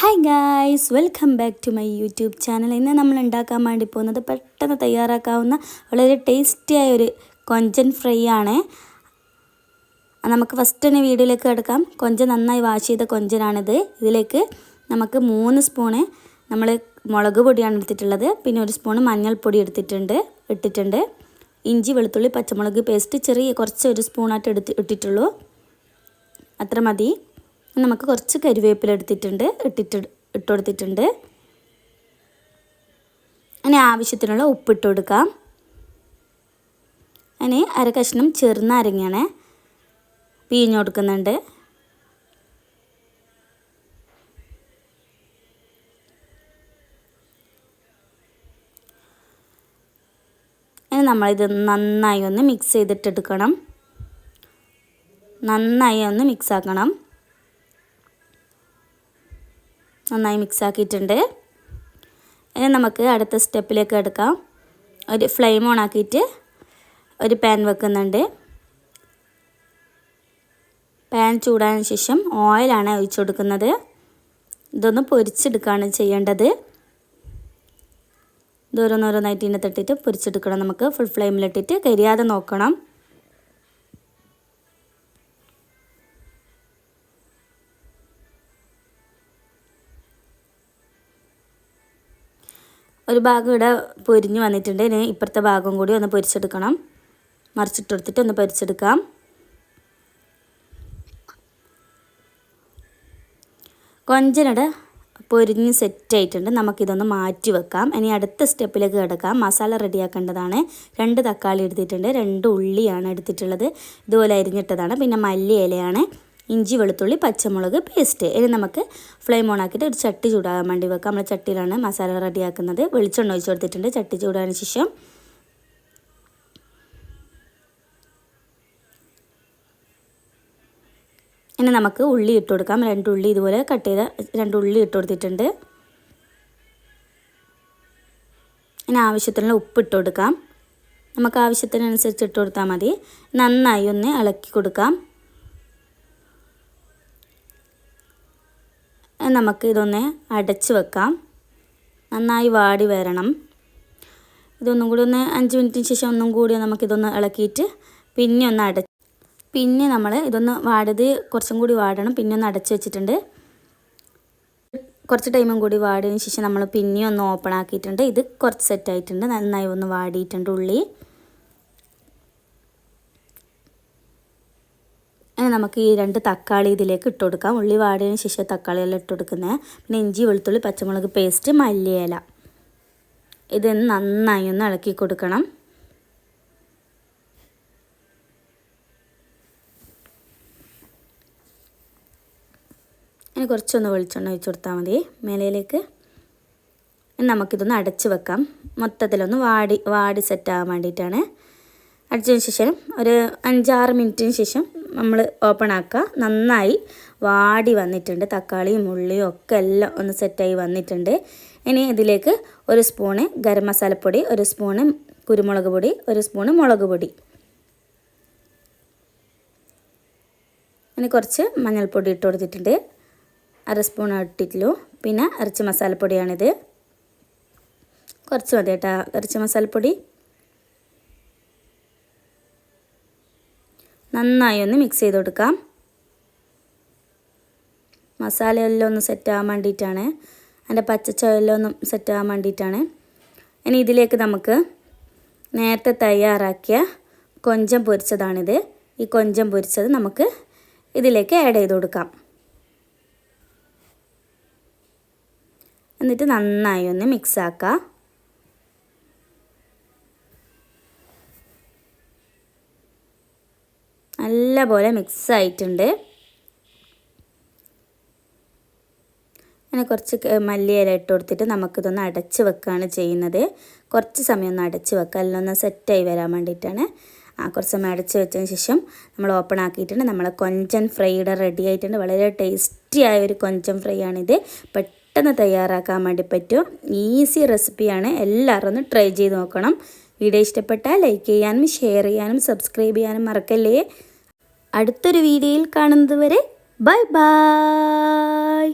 Hi guys welcome back to my YouTube channel ഇന്ന് നമ്മൾ ഉണ്ടാക്കാൻ വേണ്ടി പോകുന്നത് പെട്ടെന്ന് തയ്യാറാക്കാവുന്ന വളരെ ടേസ്റ്റിയായ ഒരു കൊഞ്ചൻ ഫ്രൈ ആണ്. നമുക്ക് ഫസ്റ്റ് തന്നെ വീഡിയോയിലേക്ക് കിടക്കാം കൊഞ്ചൻ നന്നായി വാഷ് ചെയ്ത കൊഞ്ചനാണിത്. ഇതിലേക്ക് നമുക്ക് മൂന്ന് സ്പൂണ് നമ്മൾ മുളക് പൊടിയാണ് എടുത്തിട്ടുള്ളത്. പിന്നെ ഒരു സ്പൂണ് മഞ്ഞൾപ്പൊടി എടുത്തിട്ടുണ്ട് ഇട്ടിട്ടുണ്ട്. ഇഞ്ചി വെളുത്തുള്ളി പച്ചമുളക് പേസ്റ്റ് ചെറിയ കുറച്ച് ഒരു സ്പൂണായിട്ട് എടുത്ത് ഇട്ടിട്ടുള്ളൂ. അത്ര മതി. നമുക്ക് കുറച്ച് കരിവേപ്പില എടുത്തിട്ടുണ്ട് ഇട്ടിട്ട് ഇട്ട് കൊടുത്തിട്ടുണ്ട്. അതിന് ആവശ്യത്തിനുള്ള ഉപ്പിട്ട് കൊടുക്കാം. അതിന് അര കഷ്ണം ചെറുനാരങ്ങയാണ് പിഴിഞ്ഞു കൊടുക്കുന്നുണ്ട്. ഇനി നമ്മളിത് നന്നായി ഒന്ന് മിക്സ് ചെയ്തിട്ടെടുക്കണം നന്നായി ഒന്ന് മിക്സ് ആക്കണം. നന്നായി മിക്സ് ആക്കിയിട്ടുണ്ട് ഇനി നമുക്ക് അടുത്ത സ്റ്റെപ്പിലേക്ക് എടുക്കാം. ഒരു ഫ്ലെയിം ഓൺ ആക്കിയിട്ട് ഒരു പാൻ വെക്കുന്നുണ്ട്. പാൻ ചൂടായതിനു ശേഷം ഓയിലാണ് ഒഴിച്ചു കൊടുക്കുന്നത്. ഇതൊന്ന് പൊരിച്ചെടുക്കുകയാണ് ചെയ്യേണ്ടത്. ഇതോരോന്നോരോന്നായിട്ട് ഇതിനെ തട്ടിയിട്ട് പൊരിച്ചെടുക്കണം. നമുക്ക് ഫുൾ ഫ്ലെയിമിലിട്ടിട്ട് കരിയാതെ നോക്കണം. ഒരു ഭാഗം ഇവിടെ പൊരിഞ്ഞ് വന്നിട്ടുണ്ട്. ഇനി ഇപ്പുറത്തെ ഭാഗം കൂടി ഒന്ന് പൊരിച്ചെടുക്കണം. മറിച്ചിട്ട് കൊടുത്തിട്ട് ഒന്ന് പൊരിച്ചെടുക്കാം. കൊഞ്ചനട പൊരിഞ്ഞ് സെറ്റ് ആയിട്ടുണ്ട് നമുക്കിതൊന്ന് മാറ്റി വെക്കാം. ഇനി അടുത്ത സ്റ്റെപ്പിലേക്ക് കിടക്കാം. മസാല റെഡിയാക്കേണ്ടതാണ്. രണ്ട് തക്കാളി എടുത്തിട്ടുണ്ട്. രണ്ട് ഉള്ളിയാണ് എടുത്തിട്ടുള്ളത്. ഇതുപോലെ അരിഞ്ഞിട്ടതാണ്. പിന്നെ മല്ലി ഇലയാണ് ഇഞ്ചി വെളുത്തുള്ളി പച്ചമുളക് പേസ്റ്റ് ഇനി നമുക്ക് ഫ്ലെയിം ഓൺ ആക്കിയിട്ട് ഒരു ചട്ടി ചൂടാകാൻ വേണ്ടി വെക്കാം. നമ്മൾ ചട്ടിയിലാണ് മസാല റെഡിയാക്കുന്നത്. വെളിച്ചെണ്ണ ഒഴിച്ച് കൊടുത്തിട്ടുണ്ട്. ചട്ടി ചൂടാതിന് ശേഷം ഇനി നമുക്ക് ഉള്ളി ഇട്ട് കൊടുക്കാം. രണ്ട് ഉള്ളി ഇതുപോലെ കട്ട് ചെയ്ത രണ്ട് ഉള്ളി ഇട്ട് കൊടുത്തിട്ടുണ്ട്. ഇനി ആവശ്യത്തിനുള്ള ഉപ്പ് ഇട്ട് കൊടുക്കാം. നമുക്ക് ആവശ്യത്തിനനുസരിച്ച് ഇട്ട് കൊടുത്താൽ മതി. നന്നായി ഒന്ന് ഇളക്കി കൊടുക്കാം. നമുക്ക് ഇതൊന്ന് അടച്ച് വെക്കാം. നന്നായി വാടി വരണം. ഇതൊന്നും കൂടി ഒന്ന് അഞ്ച് മിനിറ്റിന് ശേഷം ഒന്നും കൂടി നമുക്കിതൊന്ന് ഇളക്കിയിട്ട് പിന്നെ ഒന്ന് അട പിന്നെ നമ്മൾ ഇതൊന്ന് വാടത് കുറച്ചും കൂടി വാടണം. പിന്നെ ഒന്ന് അടച്ച് വെച്ചിട്ടുണ്ട്. കുറച്ച് ടൈമും കൂടി വാടിയതിന് ശേഷം നമ്മൾ പിന്നെ ഒന്ന് ഓപ്പൺ ആക്കിയിട്ടുണ്ട്. ഇത് കുറച്ച് സെറ്റായിട്ടുണ്ട് നന്നായി ഒന്ന് വാടിയിട്ടുണ്ട് ഉള്ളി. നമുക്ക് ഈ രണ്ട് തക്കാളി ഇതിലേക്ക് ഇട്ട് കൊടുക്കാം. ഉള്ളി വാടിയതിന് ശേഷം തക്കാളിയെല്ലാം ഇട്ട് കൊടുക്കുന്നത്. പിന്നെ ഇഞ്ചി വെളുത്തുള്ളി പച്ചമുളക് പേസ്റ്റ് മല്ലിയില. ഇത് നന്നായി ഒന്ന് ഇളക്കി കൊടുക്കണം. ഇനി കുറച്ചൊന്ന് വെളിച്ചെണ്ണ ഒഴിച്ചു കൊടുത്താൽ മതി. മേലയിലേക്ക് നമുക്കിതൊന്ന് അടച്ച് വെക്കാം. മൊത്തത്തിലൊന്ന് വാടി വാടി സെറ്റാകാൻ വേണ്ടിയിട്ടാണ്. അടിച്ചതിന് ശേഷം ഒരു അഞ്ചാറ് മിനിറ്റിന് ശേഷം നമ്മൾ ഓപ്പൺ ആക്കുക നന്നായി വാടി വന്നിട്ടുണ്ട്. തക്കാളിയും ഉള്ളിയും ഒക്കെ എല്ലാം ഒന്ന് സെറ്റായി വന്നിട്ടുണ്ട്. ഇനി ഇതിലേക്ക് ഒരു സ്പൂണ് ഗരം മസാലപ്പൊടി ഒരു സ്പൂണ് കുരുമുളക് പൊടി ഒരു സ്പൂണ് മുളക് പൊടി. ഇനി കുറച്ച് മഞ്ഞൾപ്പൊടി ഇട്ട് കൊടുത്തിട്ടുണ്ട്. അര സ്പൂൺ ഇട്ടിട്ടുള്ളൂ. പിന്നെ ഇറച്ചി മസാലപ്പൊടിയാണിത് കുറച്ച് മതി കേട്ടോ ഇറച്ചി മസാലപ്പൊടി നന്നായി ഒന്ന് മിക്സ് ചെയ്ത് കൊടുക്കാം. മസാലയെല്ലാം ഒന്ന് ആകാൻ വേണ്ടിയിട്ടാണ്. അതിന്റെ പച്ചച്ചോയെല്ലാം ഒന്ന് ആകാൻ വേണ്ടിയിട്ടാണ്. ഇനി ഇതിലേക്ക് നമുക്ക് നേരത്തെ തയ്യാറാക്കിയ കൊഞ്ചം പൊരിച്ചതാണിത്. ഈ കൊഞ്ചം പൊരിച്ചത് നമുക്ക് ഇതിലേക്ക് ആഡ് ചെയ്ത് കൊടുക്കാം. എന്നിട്ട് നന്നായി ഒന്ന് മിക്സ് നല്ലപോലെ മിക്സ് ആയിട്ടുണ്ട്. അങ്ങനെ കുറച്ച് മല്ലിയില ഇട്ട് കൊടുത്തിട്ട് നമുക്കിതൊന്ന് അടച്ച് വെക്കുകയാണ് ചെയ്യുന്നത്. കുറച്ച് സമയം ഒന്ന് അടച്ച് വെക്കുക എല്ലാം ഒന്ന് സെറ്റായി വരാൻ വേണ്ടിയിട്ടാണ്. ആ കുറച്ച് സമയം അടച്ച് വെച്ചതിന് ശേഷം നമ്മൾ ഓപ്പൺ ആക്കിയിട്ടുണ്ട്. നമ്മളെ കൊഞ്ചൻ ഫ്രൈയുടെ റെഡി ആയിട്ടുണ്ട്. വളരെ ടേസ്റ്റി ആയ ഒരു കൊഞ്ചൻ ഫ്രൈ ആണിത്. പെട്ടെന്ന് തയ്യാറാക്കാൻ വേണ്ടി പറ്റും. ഈസി റെസിപ്പിയാണ് എല്ലാവരും ഒന്ന് ട്രൈ ചെയ്ത് നോക്കണം. വീഡിയോ ഇഷ്ടപ്പെട്ടാൽ ലൈക്ക് ചെയ്യാനും ഷെയർ ചെയ്യാനും സബ്സ്ക്രൈബ് ചെയ്യാനും മറക്കല്ലേ? അടുത്തൊരു വീഡിയോയിൽ കാണുന്നത് വരെ ബൈ ബൈ.